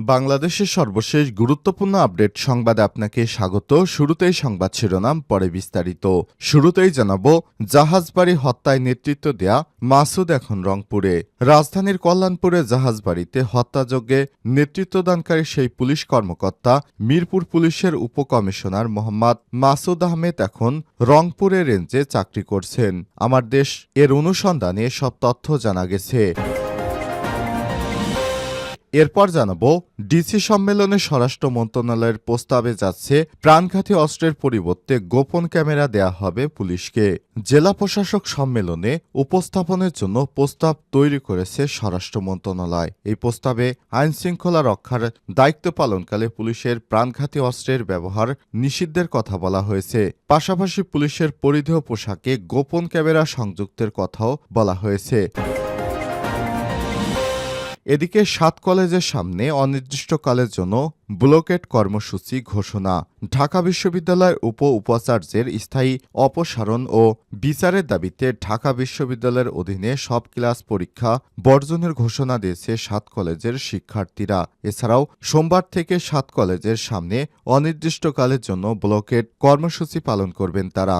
বাংলাদেশের সর্বশেষ গুরুত্বপূর্ণ আপডেট সংবাদে আপনাকে স্বাগত। শুরুতেই সংবাদ শিরোনাম, পরে বিস্তারিত। শুরুতেই জানাব, জাহাজবাড়ি হত্যায় নেতৃত্ব দেয়া মাসুদ এখন রংপুরে। রাজধানীর কল্যাণপুরে জাহাজবাড়িতে হত্যাযজ্ঞে নেতৃত্বদানকারী সেই পুলিশ কর্মকর্তা, মিরপুর পুলিশের উপকমিশনার মোহাম্মদ মাসুদ আহমেদ এখন রংপুরে রেঞ্জে চাকরি করছেন। আমার দেশ এর অনুসন্ধানে সব তথ্য জানা গেছে। এরপর জানাব, ডিসি সম্মেলনে স্বরাষ্ট্র মন্ত্রণালয়ের প্রস্তাবে যাচ্ছে, প্রাণঘাতী অস্ত্রের পরিবর্তে গোপন ক্যামেরা দেয়া হবে পুলিশকে। জেলা প্রশাসক সম্মেলনে উপস্থাপনের জন্য প্রস্তাব তৈরি করেছে স্বরাষ্ট্র মন্ত্রণালয়। এই প্রস্তাবে আইন শৃঙ্খলা রক্ষার দায়িত্ব পালনকালে পুলিশের প্রাণঘাতী অস্ত্রের ব্যবহার নিষিদ্ধের কথা বলা হয়েছে। পাশাপাশি পুলিশের পরিধেয় পোশাকে গোপন ক্যামেরা সংযুক্তের কথাও বলা হয়েছে। এদিকে সাত কলেজের সামনে অনির্দিষ্টকালের জন্য ব্লকেট কর্মসূচি ঘোষণা। ঢাকা বিশ্ববিদ্যালয়ের উপ উপাচার্যের স্থায়ী অপসারণ ও বিচারের দাবিতে ঢাকা বিশ্ববিদ্যালয়ের অধীনে সব ক্লাস পরীক্ষা বর্জনের ঘোষণা দিয়েছে সাত কলেজের শিক্ষার্থীরা। এছাড়াও সোমবার থেকে সাত কলেজের সামনে অনির্দিষ্টকালের জন্য ব্লকেট কর্মসূচি পালন করবেন তারা।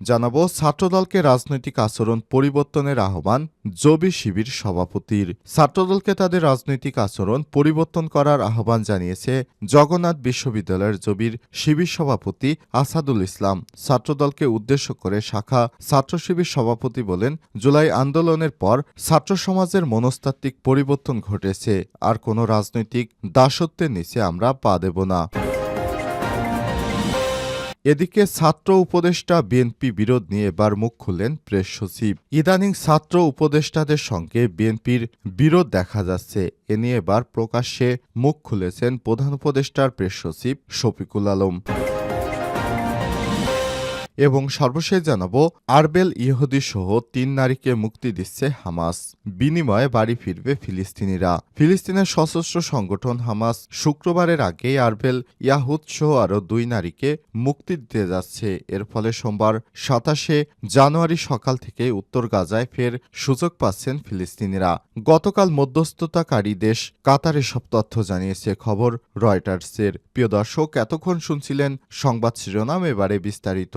জানাব ছাত্রদলকে রাজনৈতিক আচরণ পরিবর্তনের আহ্বান জবি শিবির সভাপতির। ছাত্রদলকে তাদের রাজনৈতিক আচরণ পরিবর্তন করার আহ্বান জানিয়েছে জগন্নাথ বিশ্ববিদ্যালয়ের জবির শিবির সভাপতি আসাদুল ইসলাম। ছাত্রদলকে উদ্দেশ্য করে শাখা ছাত্র শিবির সভাপতি বলেন, জুলাই আন্দোলনের পর ছাত্র সমাজের মনস্তাত্ত্বিক পরিবর্তন ঘটেছে। আর কোনো রাজনৈতিক দাসত্বের নিচে আমরা পা দেব না। এদিকে ছাত্র উপদেষ্টা বিএনপি বিরোধ নিয়ে এবার মুখ খুললেন প্রেস সচিব। ইদানিং ছাত্র উপদেষ্টাদের সঙ্গে বিএনপির বিরোধ দেখা যাচ্ছে। এ নিয়ে এবার প্রকাশ্যে মুখ খুলেছেন প্রধান উপদেষ্টার প্রেস সচিব শফিকুল আলম। এবং সর্বশেষ জানাব, আরবেল ইহুদি সহ তিন নারীকে মুক্তি দিচ্ছে হামাস। বিনিময়ে বাড়ি ফিরবে ফিলিস্তিনিরা। ফিলিস্তিনের সশস্ত্র সংগঠন হামাস শুক্রবারের আগে আরবেল ইয়াহুদ সহ আরও দুই নারীকে মুক্তি দিতে যাচ্ছে। এর ফলে সোমবার সাতাশে জানুয়ারি সকাল থেকে উত্তর গাজায় ফের সুযোগ পাচ্ছেন ফিলিস্তিনিরা। গতকাল মধ্যস্থতাকারী দেশ কাতারে সব তথ্য জানিয়েছে, খবর রয়টার্সের। প্রিয় দর্শক, এতক্ষণ শুনছিলেন সংবাদ শিরোনাম, এবারে বিস্তারিত।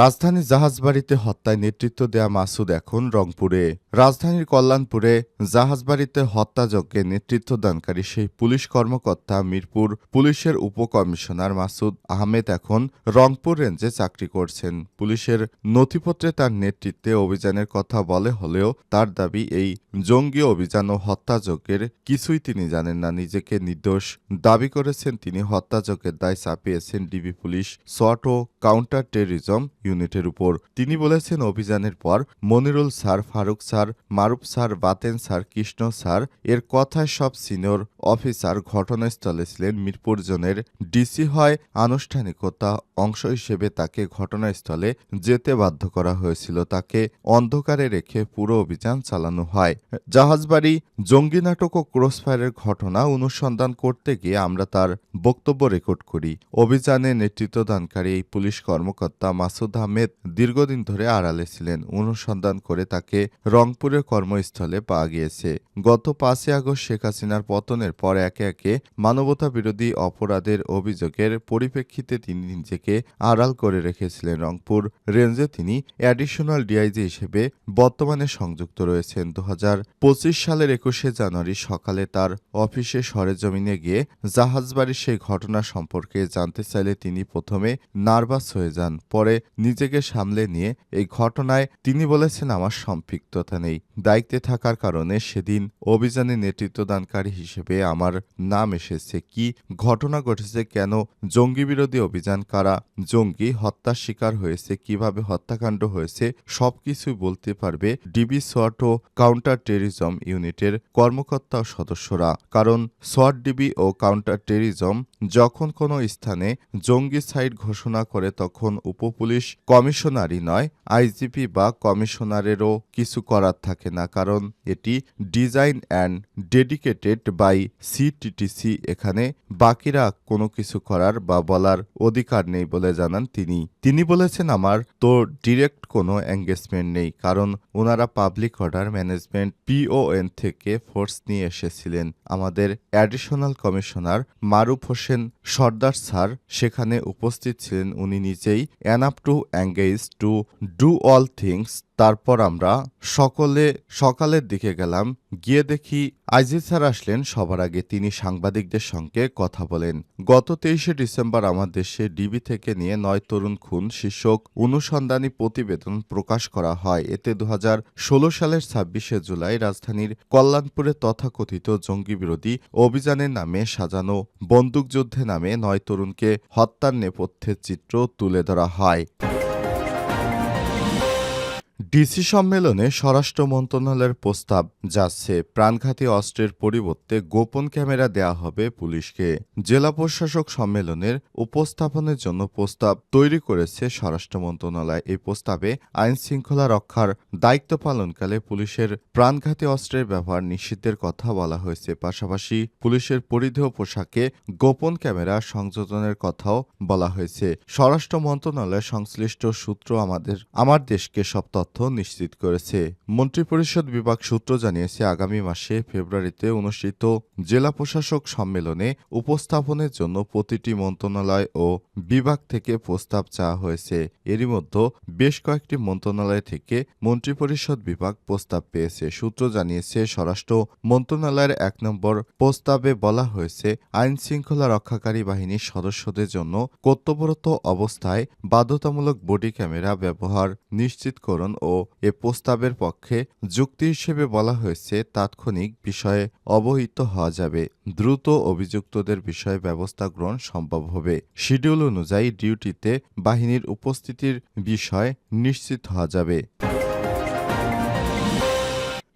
রাজধানীর জাহাজবাড়িতে হত্যায় নেতৃত্ব দেয়া মাসুদ এখন রংপুরে। রাজধানীর কল্যাণপুরে জাহাজবাড়িতে হত্যাযজ্ঞে নেতৃত্বদানকারী সেই পুলিশ কর্মকর্তা মিরপুর পুলিশের উপকমিশনার মাসুদ আহমেদ এখন রংপুর রেঞ্জে চাকরি করছেন। পুলিশের নথিপত্রে তার নেতৃত্বে অভিযানের কথা বলে হলেও তার দাবি এই জঙ্গি অভিযান ও হত্যাযজ্ঞের কিছুই তিনি জানেন না। নিজেকে নির্দোষ দাবি করেছেন তিনি। হত্যাযজ্ঞের দায় চাপিয়েছেন ডিবি পুলিশ সোয়াট ও কাউন্টার টেররিজম ইউনিটের উপর। তিনি বলেছেন, অভিযানের পর Monirul sir, Faruk sir, Maruf sir, Baten sir, Krishna sir, এর কথায় সব সিনিয়র অফিসার ঘটনাস্থলে ছিলেন। মিরপুর জোনের ডিসি হয় আনুষ্ঠানিকতা অংশ হিসেবে তাকে ঘটনাস্থলে যেতে বাধ্য করা হয়েছিল। তাকে অন্ধকারে রেখে পুরো অভিযান চালানো হয়। জাহাজবাড়ি জঙ্গি নাটক ও ক্রসফায়ারের ঘটনা অনুসন্ধান করতে গিয়ে আমরা তার বক্তব্য রেকর্ড করি। অভিযানে নেতৃত্বদানকারী এই পুলিশ কর্মকর্তা মাসুদ আহমেদ দীর্ঘদিন ধরে আড়ালে ছিলেন, অনুসন্ধান করে তাকে রংপুরের কর্মস্থলে পাওয়া গিয়েছে। গত পাঁচই আগস্ট শেখ হাসিনার পতনের পর একে একে মানবতা বিরোধী অপরাধের অভিযোগের পরিপ্রেক্ষিতে তিনি নিজেকে আড়াল করে রেখেছিলেন রংপুর। রেঞ্জে তিনি অ্যাডিশনাল ডিআইজি হিসেবে বর্তমানে সংযুক্ত রয়েছেন। দু পঁচিশ সালের একুশে জানুয়ারি সকালে তার অফিসে সরেজমিনে গিয়ে জাহাজবাড়ির সেই ঘটনা সম্পর্কে জানতে চাইলে তিনি প্রথমে নার্ভাস হয়ে যান। পরে নিজেকে সামলে নিয়ে এই ঘটনায় তিনি বলেছেন, আমার সম্পৃক্ততা নেই। দায়িত্বে থাকার কারণে সেদিন অভিযানে নেতৃত্বদানকারী হিসেবে আমার নাম এসেছে। কি ঘটনা ঘটেছে, কেন জঙ্গি বিরোধী অভিযান, কারা জঙ্গি হত্যার শিকার হয়েছে, কীভাবে হত্যাকাণ্ড হয়েছে, সবকিছুই বলতে পারবে ডিবি সোয়াট ও কাউন্টার টেরিজম ইউনিটের কর্মকর্তা ও সদস্যরা। কারণ সোয়াট ডিবি ও কাউন্টার টেরিজম যখন কোনো স্থানে জঙ্গি সাইট ঘোষণা করে, তখন উপপুলিশ কমিশনারই নয়, আইজিপি বা কমিশনারেরও কিছু করার থাকে না, কারণ এটি design and dedicated by CTTC. এখানে বাকিরা কোনো কিছু করার বা বলার অধিকার নেই বলে জানান তিনি। তিনি বলেছেন, আমার তো ডিরেক্ট কোনো এঙ্গেজমেন্ট নেই, কারণ ওনারা পাবলিক অর্ডার ম্যানেজমেন্ট পিওএন থেকে ফোর্স নিয়ে এসেছিলেন। আমাদের additional commissioner Maruf Hossain Sardar sir সেখানে উপস্থিত ছিলেন। উনি নিজেই enough to engage to do all things তারপর আমরা সকলে, সকালের দিকে গেলাম, গিয়ে দেখি আইজি স্যার আসলেন, সবার আগে তিনি সাংবাদিকদের সঙ্গে কথা বলেন। গত তেইশে ডিসেম্বর আমার দেশে ডিবি থেকে নিয়ে নয় তরুণ খুন, শীর্ষক অনুসন্ধানী প্রতিবেদন প্রকাশ করা হয়। এতে দু হাজার ষোলো সালের ছাব্বিশে জুলাই রাজধানীর কল্যাণপুরে তথাকথিত জঙ্গি বিরোধী অভিযানের নামে সাজানো বন্দুকযুদ্ধে নামে নয় তরুণকে হত্যার নেপথ্যের চিত্র তুলে ধরা হয়। ডিসি সম্মেলনে স্বরাষ্ট্র মন্ত্রণালয়ের প্রস্তাব যাচ্ছে প্রাণঘাতী অস্ত্রের পরিবর্তে গোপন ক্যামেরা দেয়া হবে পুলিশকে। জেলা প্রশাসক সম্মেলনের উপস্থাপনের জন্য প্রস্তাব তৈরি করেছে স্বরাষ্ট্র মন্ত্রণালয়। এই প্রস্তাবে আইন শৃঙ্খলা রক্ষার দায়িত্ব পালনকালে পুলিশের প্রাণঘাতী অস্ত্রের ব্যবহার নিষিদ্ধের কথা বলা হয়েছে। পাশাপাশি পুলিশের পরিধেয় পোশাকে গোপন ক্যামেরা সংযোজনের কথাও বলা হয়েছে। স্বরাষ্ট্র মন্ত্রণালয় সংশ্লিষ্ট সূত্র আমাদের, আমার দেশকে সব তথ্য নিশ্চিত করেছে। মন্ত্রিপরিষদ বিভাগ সূত্র জানিয়েছে, আগামী মাসে ফেব্রুয়ারিতে অনুষ্ঠিত জেলা প্রশাসক সম্মেলনে উপস্থাপনের জন্য প্রতিটি মন্ত্রণালয় ও বিভাগ থেকে প্রস্তাব চাওয়া হয়েছে। এরই মধ্যে বেশ কয়েকটি মন্ত্রণালয় থেকে মন্ত্রিপরিষদ বিভাগ প্রস্তাব পেয়েছে। সূত্র জানিয়েছে, স্বরাষ্ট্র মন্ত্রণালয়ের এক নম্বর প্রস্তাবে বলা হয়েছে, আইন শৃঙ্খলা রক্ষাকারী বাহিনীর সদস্যদের জন্য কর্তব্যরত অবস্থায় বাধ্যতামূলক বডি ক্যামেরা ব্যবহার নিশ্চিতকরণ ও এ প্রস্তাবের পক্ষে যুক্তি হিসেবে বলা হয়েছে, তাৎক্ষণিক বিষয়ে অবহিত হওয়া যাবে। দ্রুত অভিযুক্তদের বিষয়ে ব্যবস্থা গ্রহণ সম্ভব হবে। শিডিউল অনুযায়ী ডিউটিতে বাহিনীর উপস্থিতির বিষয় নিশ্চিত হওয়া যাবে।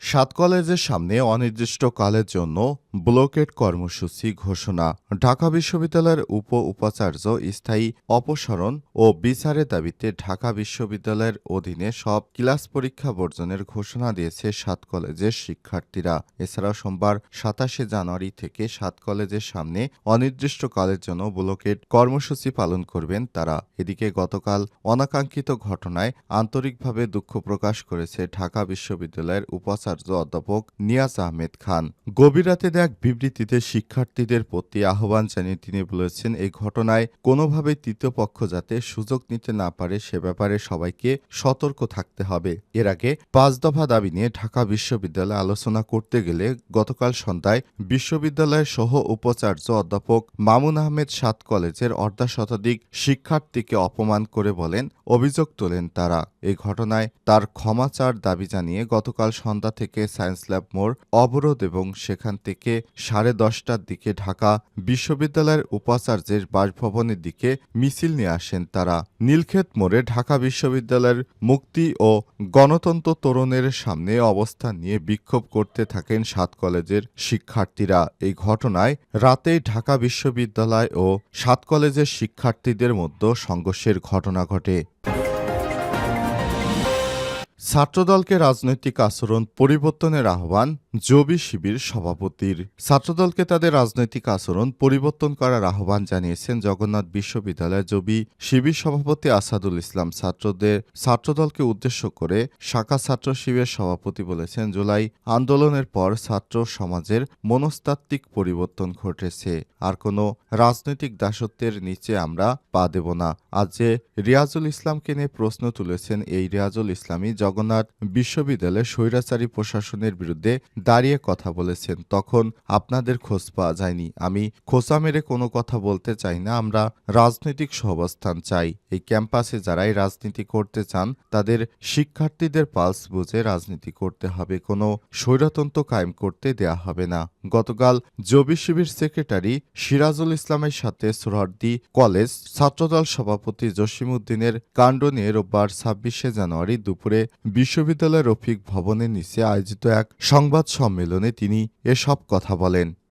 সাত কলেজের সামনে অনির্দিষ্টকালের জন্য ব্লকেট কর্মসূচি ঘোষণা। ঢাকা বিশ্ববিদ্যালয়ের উপ উপাচার্য স্থায়ী অপসারণ ও বিচারের দাবিতে ঢাকা বিশ্ববিদ্যালয়ের অধীনে সব ক্লাস পরীক্ষা বর্জনের ঘোষণা দিয়েছে সাত কলেজের শিক্ষার্থীরা। এছাড়াও সোমবার সাতাশে জানুয়ারি থেকে সাত কলেজের সামনে অনির্দিষ্টকালের জন্য ব্লকেট কর্মসূচি পালন করবেন তারা। এদিকে গতকাল অনাকাঙ্ক্ষিত ঘটনায় আন্তরিকভাবে দুঃখ প্রকাশ করেছে ঢাকা বিশ্ববিদ্যালয়ের উপাচার্য অধ্যাপক নিয়াজ আহমেদ খান। গভীর রাতে এক বিবৃতিতে শিক্ষার্থীদের প্রতি আহ্বান জানিয়ে তিনি বলেছেন, এই ঘটনায় কোনোভাবে তৃতীয় পক্ষ যাতে সুযোগ নিতে না পারে, সে ব্যাপারে সবাইকে সতর্ক থাকতে হবে। এর আগে পাঁচ দফা দাবি নিয়ে ঢাকা বিশ্ববিদ্যালয়ে আলোচনা করতে গেলে গতকাল সন্ধ্যায় বিশ্ববিদ্যালয়ের সহ উপাচার্য অধ্যাপক মামুন আহমেদ সাত কলেজের অর্ধা শতাধিক শিক্ষার্থীকে অপমান করে বলেন অভিযোগ তোলেন তারা। এই ঘটনায় তার ক্ষমা চার দাবি জানিয়ে গতকাল সন্ধ্যা থেকে সায়েন্স ল্যাব মোড় অবরোধ এবং সেখান থেকে সাড়ে দশটার দিকে ঢাকা বিশ্ববিদ্যালয়ের উপাচার্যের বাসভবনের দিকে মিছিল নিয়ে আসেন তারা। নীলক্ষেত মোড়ে ঢাকা বিশ্ববিদ্যালয়ের মুক্তি ও গণতন্ত্র তরুণের সামনে অবস্থান নিয়ে বিক্ষোভ করতে থাকেন সাত কলেজের শিক্ষার্থীরা। এই ঘটনায় রাতেই ঢাকা বিশ্ববিদ্যালয় ও সাত কলেজের শিক্ষার্থীদের মধ্যে সংঘর্ষের ঘটনা ঘটে। ছাত্রদলকে রাজনৈতিক আচরণ পরিবর্তনের আহ্বান জবি শিবির সভাপতির। ছাত্রদলকে তাদের রাজনৈতিক আচরণ পরিবর্তন করার আহ্বান জানিয়েছেন জগন্নাথ বিশ্ববিদ্যালয়ের জবি শিবির সভাপতি আসাদুল ইসলাম। ছাত্রদের, ছাত্রদলকে উদ্দেশ্য করে শাখা ছাত্র শিবিরের সভাপতি বলেছেন, জুলাই আন্দোলনের পর ছাত্র সমাজের মনস্তাত্ত্বিক পরিবর্তন ঘটেছে। আর কোনো রাজনৈতিক দাসত্বের নিচে আমরা পা দেব না। আজ যে রিয়াজুল ইসলামকে নিয়ে প্রশ্ন তুলেছেন, এই রিয়াজুল ইসলামী জগন্নাথ জগন্নাথ বিশ্ববিদ্যালয়ে স্বৈরাচারী প্রশাসনের বিরুদ্ধে দাঁড়িয়ে কথা বলেছেন। তখন আপনাদের খোঁজ পাওয়া যায়নি। আমি খোঁচা মেরে কোনো কথা বলতে চাই না। আমরা রাজনৈতিক সহাবস্থান চাই। এই ক্যাম্পাসে যারাই রাজনীতি করতে চান, তাদের শিক্ষার্থীদের পালস বুঝে রাজনীতি করতে হবে। কোনো স্বৈরতন্ত্র কায়েম করতে দেয়া হবে না। গতকাল জবি শিবির সেক্রেটারি সিরাজুল ইসলামের সাথে সোহরার্দি কলেজ ছাত্রদল সভাপতি জসিমউদ্দিনের কাণ্ড নিয়ে রোববার ছাব্বিশে জানুয়ারি দুপুরে বিশ্ববিদ্যালয়ের রফিক ভবনের নিচে আয়োজিত এক সংবাদ সম্মেলনে তিনি এসব কথা বলেন।